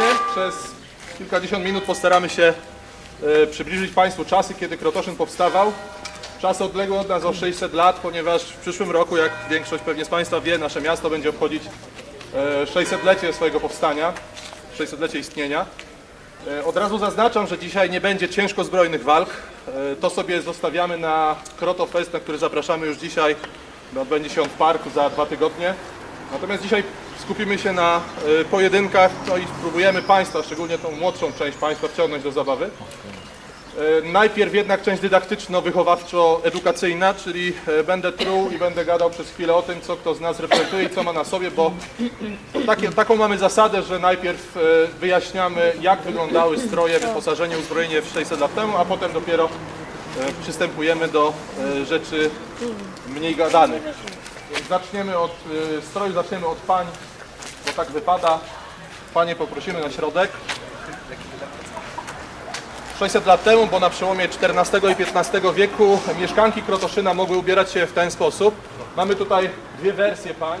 serdecznie. Przez kilkadziesiąt minut postaramy się e, przybliżyć Państwu czasy, kiedy Krotoszyn powstawał. Czasy odległe od nas o 600 lat, ponieważ w przyszłym roku, jak większość pewnie z Państwa wie, nasze miasto będzie obchodzić e, 600-lecie swojego powstania, 600-lecie istnienia. E, Od razu zaznaczam, że dzisiaj nie będzie ciężko zbrojnych walk. E, To sobie zostawiamy na Krotofest, na który zapraszamy już dzisiaj. Odbędzie się on w parku za dwa tygodnie. Natomiast dzisiaj skupimy się na e, pojedynkach no i spróbujemy Państwa, szczególnie tą młodszą część Państwa wciągnąć do zabawy. E, Najpierw jednak część dydaktyczno-wychowawczo-edukacyjna, czyli e, będę truł i będę gadał przez chwilę o tym, co kto z nas reflektuje i co ma na sobie, bo takie, taką mamy zasadę, że najpierw wyjaśniamy, jak wyglądały stroje, wyposażenie, uzbrojenie w 600 lat temu, a potem dopiero przystępujemy do rzeczy mniej gadanych. Zaczniemy od stroju, zaczniemy od pań, tak wypada. Panie poprosimy na środek. 600 lat temu, bo na przełomie XIV i XV wieku mieszkanki Krotoszyna mogły ubierać się w ten sposób. Mamy tutaj dwie wersje pań.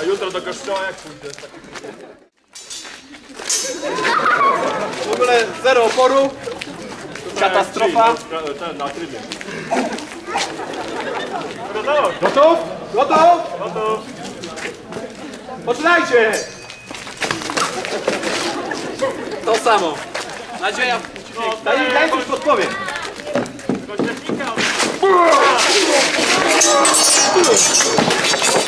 A jutro do kościoła jak pójdę? W ogóle zero oporu. Katastrofa. Ten, na trybie. Gotowo? Gotów? Gotów? Gotów. Poczynajcie! To samo. Nadzieja. Daj, daj coś podpowiem. Tylko technika. Poczynajcie!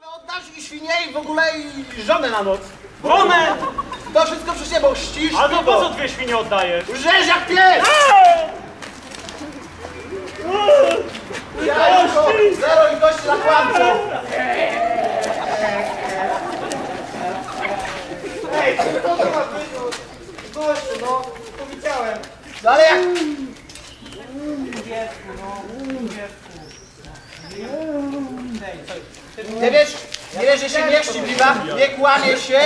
No, Oddasz i świnie i w ogóle i żonę na noc. Żonę! To wszystko przecież nie, bo ścisz A po co dwie świnie oddajesz? Rzeź jak pies! Ja zero i na kłamców! No ale jak... Nie wiesz, nie wiesz, że się nie szczypliwa, nie kłamie się.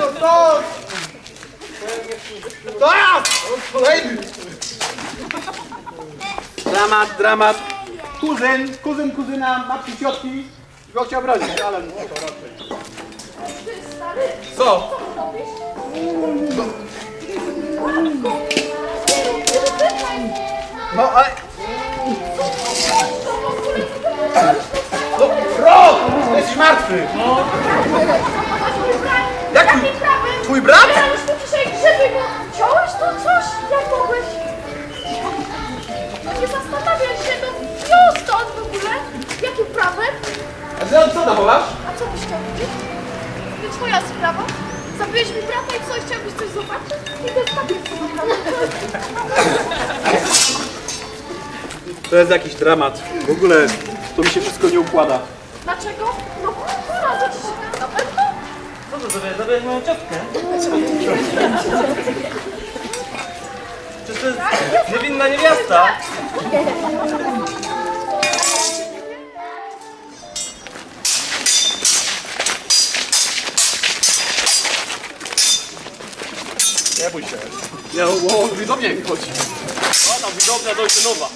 No to... To ja! Dramat, dramat. Kuzyn, kuzyn, kuzyna, babci, ciotki. Go chciał bronić, ale no to raczej. Co? No ale... No, rok! Jesteś martwy! Jaki Twój brat? Ja już tu dzisiaj grzyby, no wziąłeś to coś? Jak mogłeś? No nie zastanawiaj się, no wziął stąd w ogóle. Jakim prawem? A co zachowasz? A co byś chciał wiedzieć? To twoja sprawa. Zabiłeś mi brata i co, chciałbyś coś zobaczyć? I to jest takie To jest jakiś dramat. W ogóle to mi się wszystko nie układa. Dlaczego? No poradzę ci się na pewno. Co to sobie? Zabiłeś moją ciotkę? Przecież to jest niewinna niewiasta. Nie bój się. Ja o, widownię chodzi. O, tam widownia dojdzie nowa.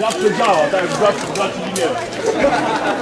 Zawsze działa, tak jak zawsze znaczy nie.